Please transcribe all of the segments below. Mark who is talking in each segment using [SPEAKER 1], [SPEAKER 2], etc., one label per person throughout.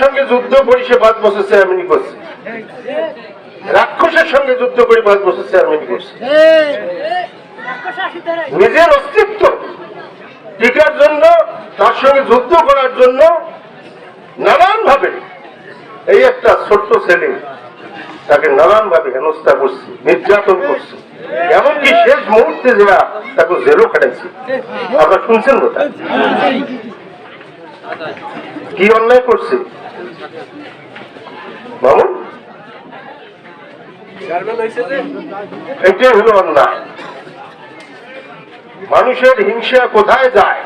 [SPEAKER 1] সঙ্গে যুদ্ধ করে সে পাঁচ বছর চেয়ারম্যানি করছে। রাক্ষসের সঙ্গে যুদ্ধ করে পাঁচ বছর চেয়ারম্যানি করছে। নিজের অস্তিত্ব টিকার জন্য, তার সঙ্গে যুদ্ধ করার জন্য নানান ভাবে এই একটা ছোট্ট ছেলে তাকে নানান ভাবে হেনস্থা করছে, নির্যাতন করছে। এমনকি শেষ মুহূর্তে যারা তাকে জেরো খাটাইছে। আপনারা শুনছেন কোথা? কি অন্যায় করছে? এটাই হলো অন্যায়। মানুষের হিংসা কোথায় যায়?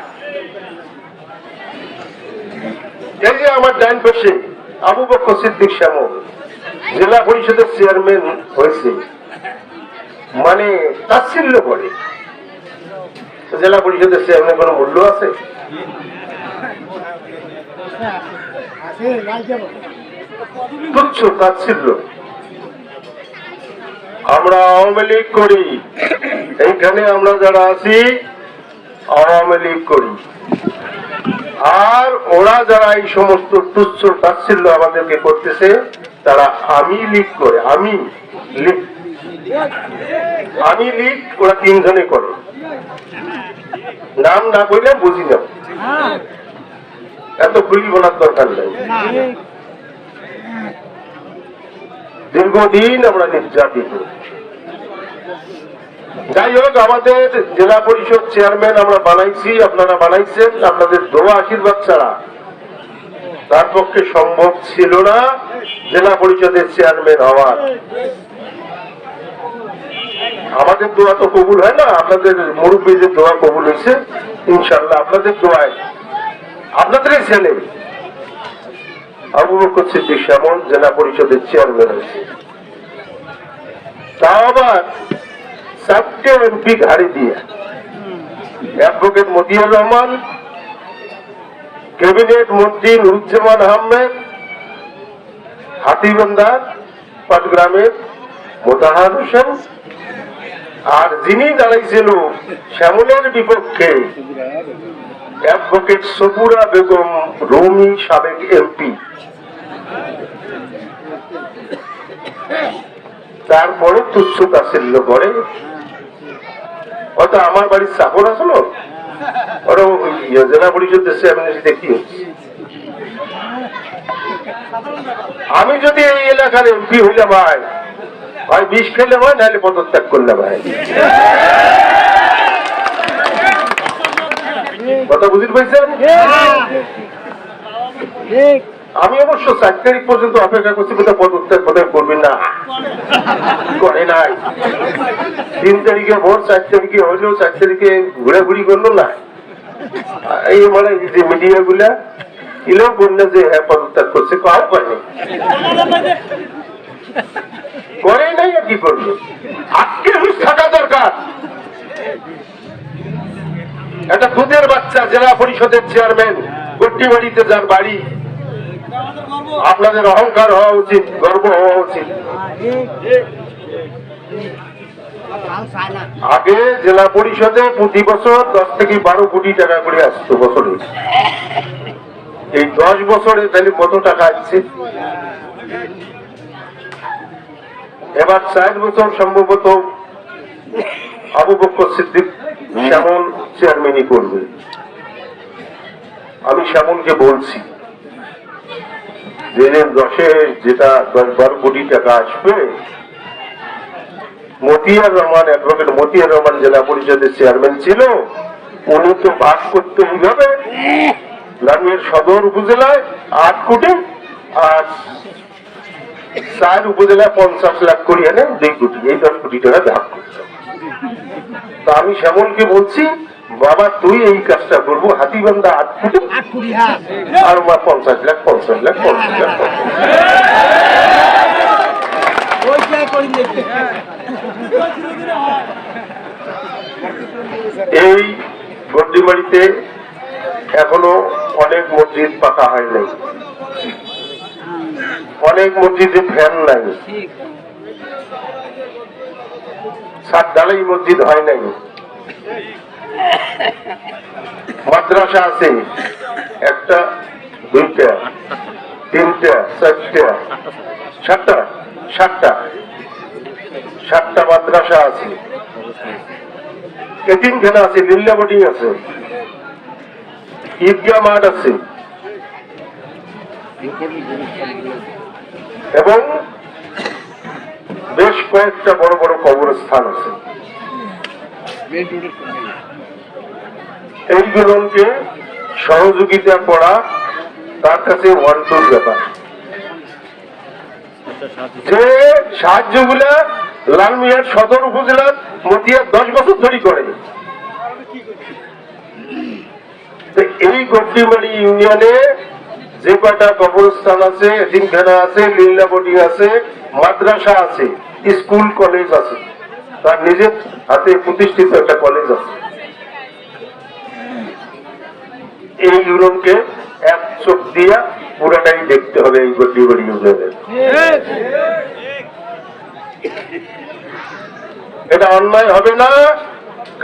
[SPEAKER 1] এই যে আমার ডাইন পাশে আবু বকর সিদ্দিক শ্যামল জেলা পরিষদের চেয়ারম্যান হয়েছে মানে তাচ্ছিল্য করে। জেলা পরিষদের চেয়ারম্যান কোনো মূল্য আছে? তুচ্ছ তাচ্ছিল্য আমরা আওয়ামী লীগ করি। এইখানে আমরা যারা আছি, আওয়ামী লীগ করি। আর ওরা যারা এই সমস্ত তুচ্ছ তাচ্ছিল্য আমাদেরকে করতেছে, তারা আমি লীগ করে, আমি লীগ। আমি লীগ, ওরা তিনজনে করে। নাম না কইলে বুঝি না। এত খুলি বলার দরকার নেই। দীর্ঘদিন আমরা নির্যাতিত। যাই হোক, আমাদের জেলা পরিষদ চেয়ারম্যান আমরা বানাইছি, আপনারা বানাইছেন, আপনাদের দোয়া আশীর্বাদ ছাড়া। তার পক্ষে সম্ভব ছিল না জেলা পরিষদের চেয়ারম্যান হওয়ার। আমাদের দোয়া তো কবুল হয় না, আপনাদের মুরব্বীদের দোয়া কবুল হয়েছে ইনশাল্লাহ আপনাদের দোয়ায় আপনাদের ছেলে। আবু বকর সিদ্দিক শ্যামল, জেলা পরিষদের চেয়ারম্যান হয়েছে। তাও আবার চারটে এমপি ঘাড়ি দিয়ে। অ্যাডভোকেট মতিউর রহমান ক্যাবিনেট মন্ত্রী নুরুজ্জামান আহমেদ, হাতিবন্দার পাটগ্রামের মোতাহার হোসেন, আর যিনি দাঁড়াইছিল শ্যামলের বিপক্ষে অ্যাডভোকেট সবুরা বেগম রৌমি সাবেক এমপি। তারপরে তুচ্ছ তাচ্ছিল্য করে। হয়তো আমার বাড়ির চাকর আসলো? ওরা ওই জেলা পরিষদ দেশে আমি দেখি আমি যদি এই এলাকার এমপি হইলে ভাই ভাই বিষ খেলে হয়, নাহলে পদত্যাগ করলে ভাই। কথা বুঝতে পারছেন আমি অবশ্য চার তারিখ পর্যন্ত অপেক্ষা করছি কোথাও পদত্যাগ কোথায় করবেন না। করে নাই। তিন তারিখে ভোর চার তারিখে হইলেও চার তারিখে ঘুরাঘুরি করল না। এই মানে যে মিডিয়া গুলা এলেও বলল যে হ্যাঁ পদত্যাগ করছে কাউ করেনি করে নাই আর কি করবে আজকে হুশ থাকা দরকার একটা দুধের বাচ্চা, জেলা পরিষদের চেয়ারম্যান। গট্টিবাড়িতে যার বাড়ি। আপনাদের অহংকার হওয়া উচিত, গর্ব হওয়া উচিত। আগে জেলা পরিষদে প্রতি বছর দশ থেকে বারো কোটি টাকা করে আসতো বছরে। এই দশ বছরে তাহলে কত টাকা আসছে? এবার চার বছর সম্ভবত আবু বক্কর সিদ্দিক শ্যামল চেয়ারম্যানই করবে। আমি শ্যামলকে বলছি। যে দশে যেটা দশ বারো কোটি টাকা আসবে মতিয়ার রহমান অ্যাডভোকেট মতিয়ার রহমান জেলা পরিষদের চেয়ারম্যান ছিল, উনি তো ভাগ করতে এইভাবে গ্রামের সদর উপজেলায় আট কোটি, আর চার উপজেলায় পঞ্চাশ লাখ করি এনে দুই কোটি। এই দশ কোটি টাকা ভাগ করতে হবে। তা আমি শ্যামলকে বলছি বাবা তুই এই কাজটা করব হাতিবান্ধা আট কোটি আর পঞ্চাশ লাখ পঞ্চাশ লাখ পঞ্চাশ লাখ পঞ্চাশ লাখ। এই গড্ডিমারিতে এখনও অনেক মসজিদ পাকা হয় নাই। অনেক মসজিদে ফ্যান নাই। সাত ডালাই মসজিদ হয় নাই। মাদ্রাসা আছে, একটা, দুইটা, তিনটা, চারটা, সাতটা সাতটা সাতটা মাদ্রাসা আছে। এতিমখানা আছে লিল্লা আছে। ঈদগাহ মাঠ আছে। এবং বেশ কয়েকটা বড় বড় কবরস্থান আছে। এইগুলোকে সহযোগিতা করা তার কাছে ওয়ান টুর ব্যাপার। যে সাহায্যগুলা লালমিয়ার সদর উপজেলার মতিয়ার দশ বছর ধরে করে। এই গড্ডিমারি ইউনিয়নে যে কয়টা কবরস্থান আছে এতিমখানা আছে লিল্লা বোর্ডিং আছে, মাদ্রাসা আছে, স্কুল, কলেজ আছে, তার নিজের হাতে প্রতিষ্ঠিত একটা কলেজ আছে। এই ইউনিয়নকে এক চোখ দিয়া পুরাটাই দেখতে হবে এই গড্ডিমারি ইউনিয়নের এটা অন্যায় হবে না,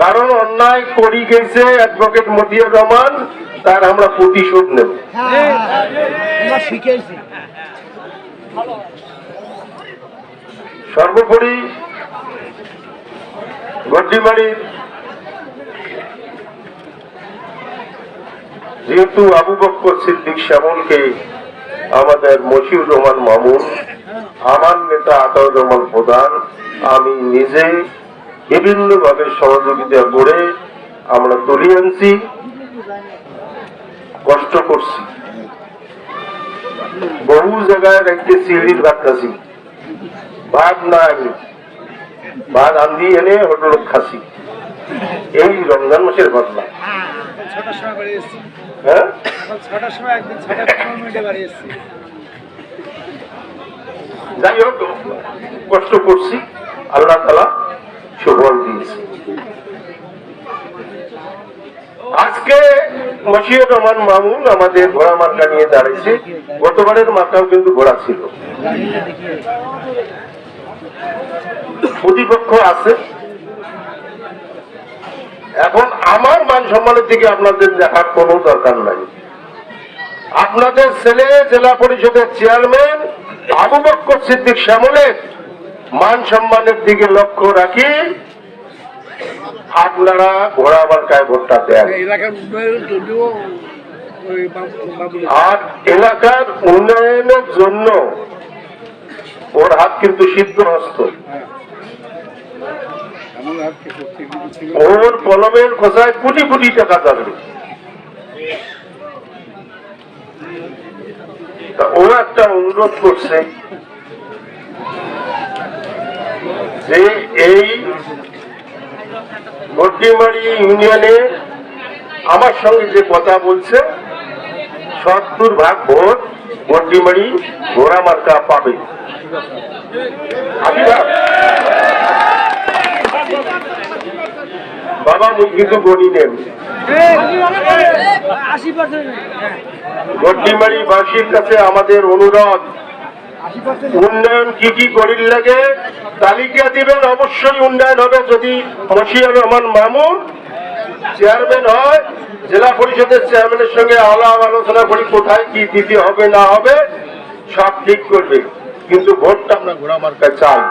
[SPEAKER 1] কারণ অন্যায় করি গেছে অ্যাডভোকেট মতিউর রহমান, তার আমরা প্রতিশোধ নেব।
[SPEAKER 2] আমরা শিখেছি।
[SPEAKER 1] সর্বোপরি গড্ডিমারির যেহেতু আবু বক্কর সিদ্দিক শ্যামলকে আমাদের মশিউর রহমান মামুন আমার নেতা আতাউর রহমান প্রধান, আমি নিজে বিভিন্নভাবে সহযোগিতা করে আমরা তুলে আনছি। কষ্ট করছি। বহু জায়গায় একটি সিঁড়ির ভাবতাছি ভাত না আমি ভাত আন্দি এনে হোটেল খাসি। এই রমজান মাসের ঘটনা হ্যাঁ? যাই হোক, কষ্ট করছি। আল্লাহ তালা সুফল দিয়েছে। আজকে মশিউর রহমান মামুন আমাদের ঘোড়া মার্কা নিয়ে দাঁড়িয়েছে। গতবারের মার্কাও কিন্তু ঘোড়া ছিল। প্রতিপক্ষ আছে। এখন আমার মান সম্মানের দিকে আপনাদের দেখার কোনো দরকার নাই। আপনাদের ছেলে জেলা পরিষদের চেয়ারম্যান আবু বক্কর সিদ্দিক শ্যামলের মান সম্মানের দিকে লক্ষ্য রাখি। আপনারা ঘোড়া মার্কায় ভোটটা দেন। আর এলাকার উন্নয়নের জন্য ওর হাত কিন্তু সিদ্ধ হস্ত।
[SPEAKER 2] ছিল।
[SPEAKER 1] ওর কলমের খোঁজায় কোটি কোটি টাকা যাবে। তা ও একটা অনুরোধ করছে যে এই গড্ডিমারি ইউনিয়নে আমার সঙ্গে যে কথা বলছে সত্তর ভাগ ভোট গড্ডিমারি ঘোড়া মার্কা পাবে। বাবা মুই কিন্তু গণি নেন
[SPEAKER 2] আশি
[SPEAKER 1] বাসীর কাছে আমাদের অনুরোধ। উন্নয়ন কি কি করির লাগে, তালিকা দিবেন, অবশ্যই উন্নয়ন হবে যদি মশিয়া রহমান মামুন চেয়ারম্যান হয়, জেলা পরিষদের চেয়ারম্যানের সঙ্গে আলাপ আলোচনা করি, কোথায় কি দিতে হবে, না হবে, সব ঠিক করবে। কিন্তু ভোটটা আমরা ঘোরা মার্কা চাই।